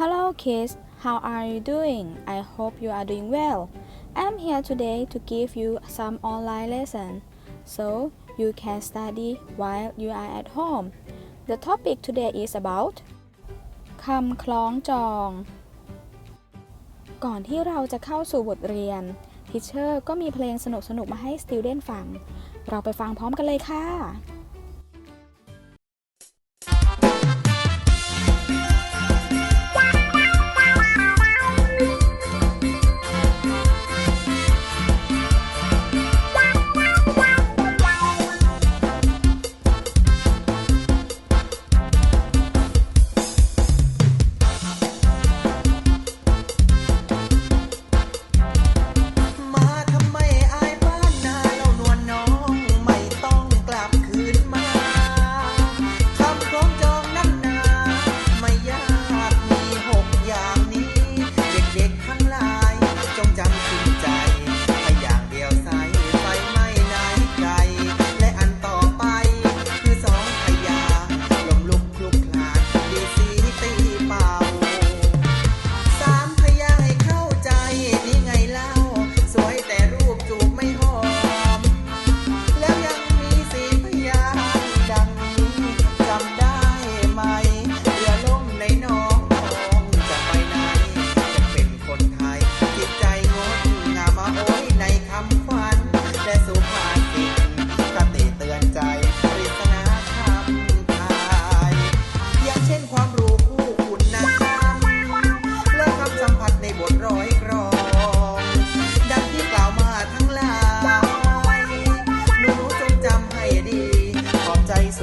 Hello kids, how are you doing? I hope you are doing well. I'm here today to give you some online lesson so you can study while you are at home. The topic today is about คำคล้องจอง ก่อนที่เราจะเข้าสู่บทเรียนทิเชอร์ก็มีเพลงสนุกๆ มาให้ student ฟัง เราไปฟังพร้อมกันเลยค่ะ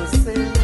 อบ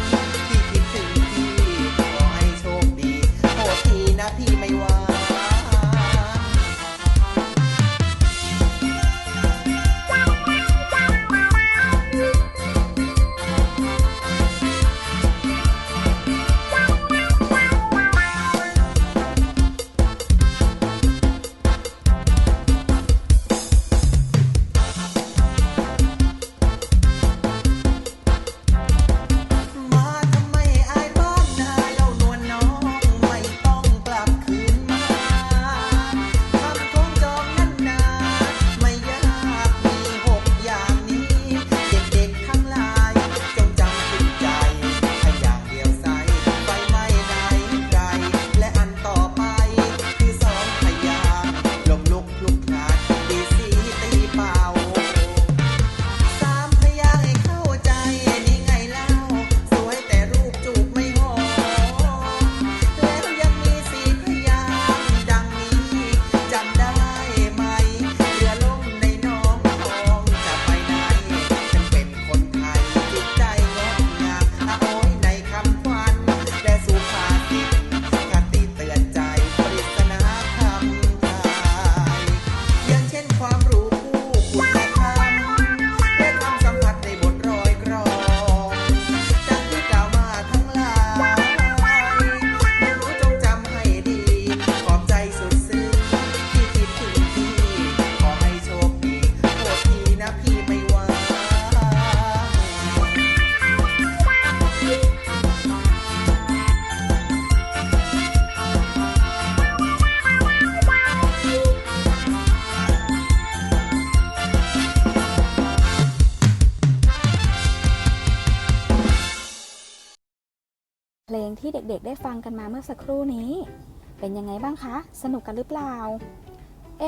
งที่เด็กๆ ได้ฟังกันมาเมื่อสักครู่นี้ เป็นยังไงบ้างคะ สนุกกันหรือเปล่า เอ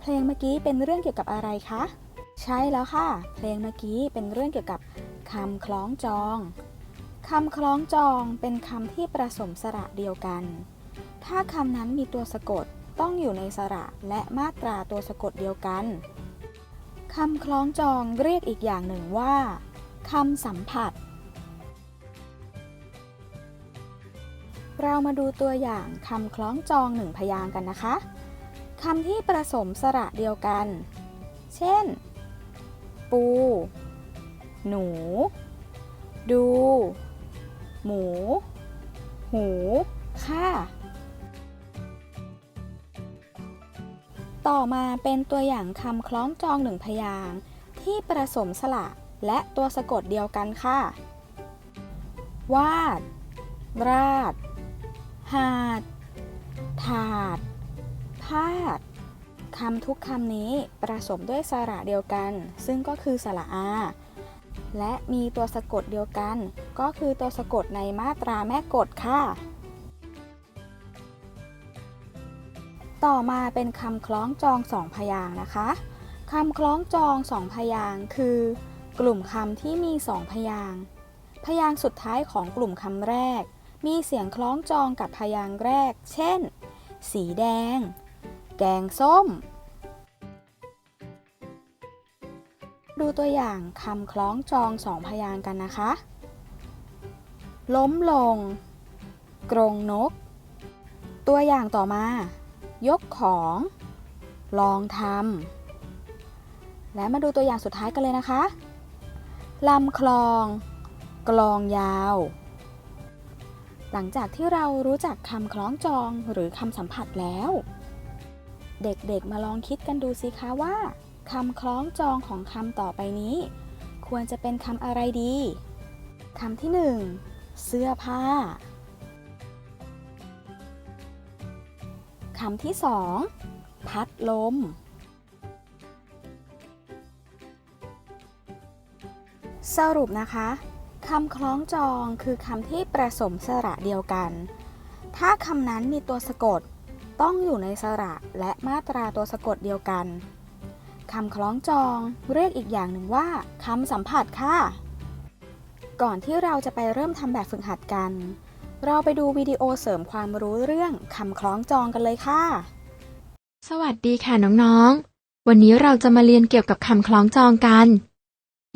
เพลงเมื่อกี้เป็นเรื่องเกี่ยวกับอะไรคะ ใช่แล้วค่ะ เพลงเมื่อกี้เป็นเรื่องเกี่ยวกับคำคล้องจองคำคล้องจองเป็นคำที่ประสมสระเดียวกัน ถ้าคำนั้นมีตัวสะกดต้องอยู่ในสระและมาตราตัวสะกดเดียวกันคำคล้องจองเรียกอีกอย่างหนึ่งว่าคำสัมผัส เรามาดูตัวอย่างคำคล้องจองหนึ่งพยางค์กันนะคะคำที่ประสมสระเดียวกัน เช่น ปู หนู ดู หมู หูค่ะ ต่อมาเป็นตัวอย่างคำคล้องจองหนึ่งพยางค์ที่ประสมสระและตัวสะกดเดียวกันค่ะ วาด ราด หาด ถาด พาดคำทุกคำนี้ประสมด้วยสระเดียวกัน ซึ่งก็คือสระอา และมีตัวสะกดเดียวกัน ก็คือตัวสะกดในมาตราแม่กฎค่ะ ต่อมาเป็นคำคล้องจองสองพยางนะคะคำคล้องจองสองพยางคือ กลุ่มคำที่มีสองพยาง พยางสุดท้ายของกลุ่มคำแรก มีเสียงคล้องจองกับพยางค์แรก เช่น สีแดง แกงส้ม ดูตัวอย่างคำคล้องจองสองพยางค์กันนะคะ ล้มลง กรงนก ตัวอย่างต่อมา ยกของ ลองทำ และมาดูตัวอย่างสุดท้ายกันเลยนะคะลำคลอง กลองยาว หลังจากที่เรารู้จักคำคล้องจองหรือคำสัมผัสแล้ว เด็กๆมาลองคิดกันดูสิคะว่าคำคล้องจองของคำต่อไปนี้ ควรจะเป็นคำอะไรดีคำที่หนึ่งเสื้อผ้าคำที่สองพัดลมสรุปนะคะ คำคล้องจองคือคำที่ประสมสระเดียวกัน ถ้าคำนั้นมีตัวสะกด ต้องอยู่ในสระและมาตราตัวสะกดเดียวกันคำคล้องจองเรียกอีกอย่างหนึ่งว่าคำสัมผัสค่ะ ก่อนที่เราจะไปเริ่มทำแบบฝึกหัดกัน เราไปดูวิดีโอเสริมความรู้เรื่องคำคล้องจองกันเลยค่ะ สวัสดีค่ะน้องๆ วันนี้เราจะมาเรียนเกี่ยวกับคำคล้องจองกัน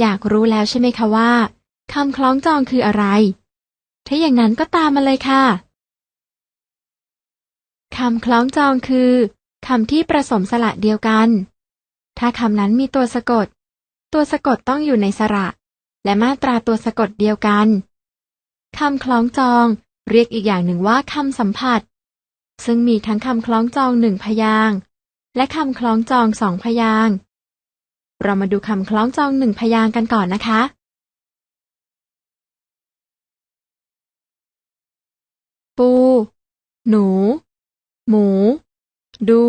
อยากรู้แล้วใช่ไหมคะว่า คำคล้องจองคืออะไร ถ้าอย่างนั้นก็ตามมาเลยค่ะ คำคล้องจองคือคำที่ประสมสระเดียวกัน ถ้าคำนั้นมีตัวสะกด ตัวสะกดต้องอยู่ในสระ และมาตราตัวสะกดเดียวกันคำคล้องจอง เรียกอีกอย่างหนึ่งว่าคำสัมผัส ซึ่งมีทั้งคำคล้องจองหนึ่งพยางค์และคำคล้องจองสองพยางค์เรามาดูคำคล้องจองหนึ่งพยางค์กันก่อนนะคะ ปู หนู หมู ดู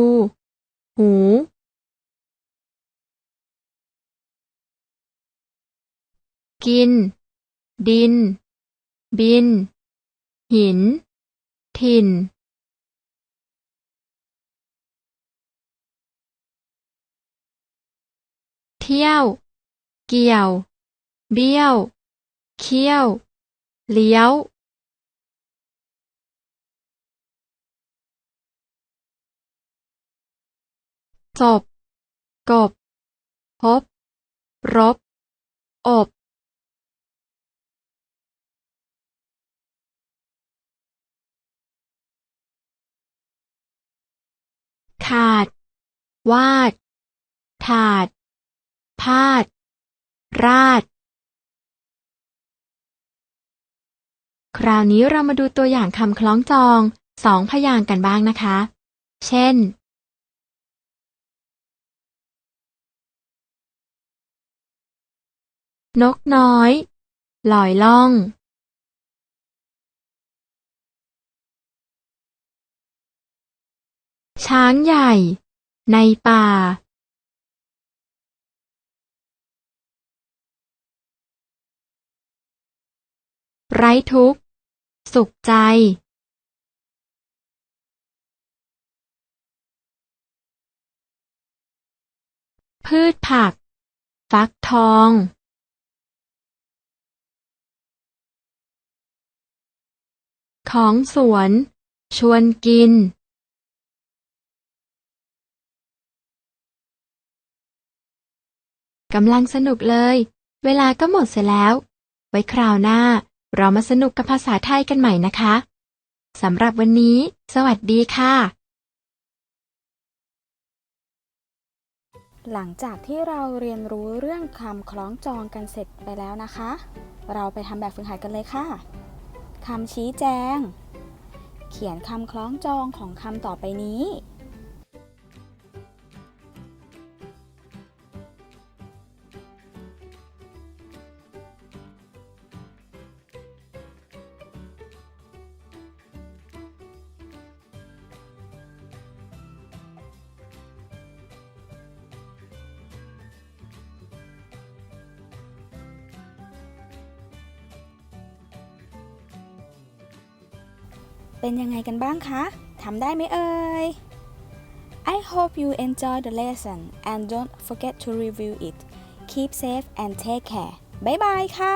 หูกิน ดิน บิน หิน ถิ่น เที่ยว เกี่ยว เบี้ยว เคี้ยว เลี้ยว จบ กบ พบ รบ อบขาด วาด ถาด พาด ราด คราวนี้เรามาดูตัวอย่างคำคล้องจองสองพยางค์กันบ้างนะคะ เช่น นกน้อย ลอยล่องช้างใหญ่ ในป่า ไร้ทุกข์ สุขใจ พืชผัก ฟักทอง ของสวน ชวนกินกำลังสนุกเลย เวลาก็หมดเสียแล้ว ไว้คราวหน้า เรามาสนุกกับภาษาไทยกันใหม่นะคะสำหรับวันนี้ สวัสดีค่ะ หลังจากที่เราเรียนรู้เรื่องคำคล้องจองกันเสร็จไปแล้วนะคะ เราไปทำแบบฝึกหัดกันเลยค่ะ คำชี้แจง เขียนคำคล้องจองของคำต่อไปนี้ เป็นยังไงกันบ้างคะ ทำได้ไหมเอ่ย I hope you enjoy the lesson and don't forget to review it. Keep safe and take care. บ๊ายบายค่ะ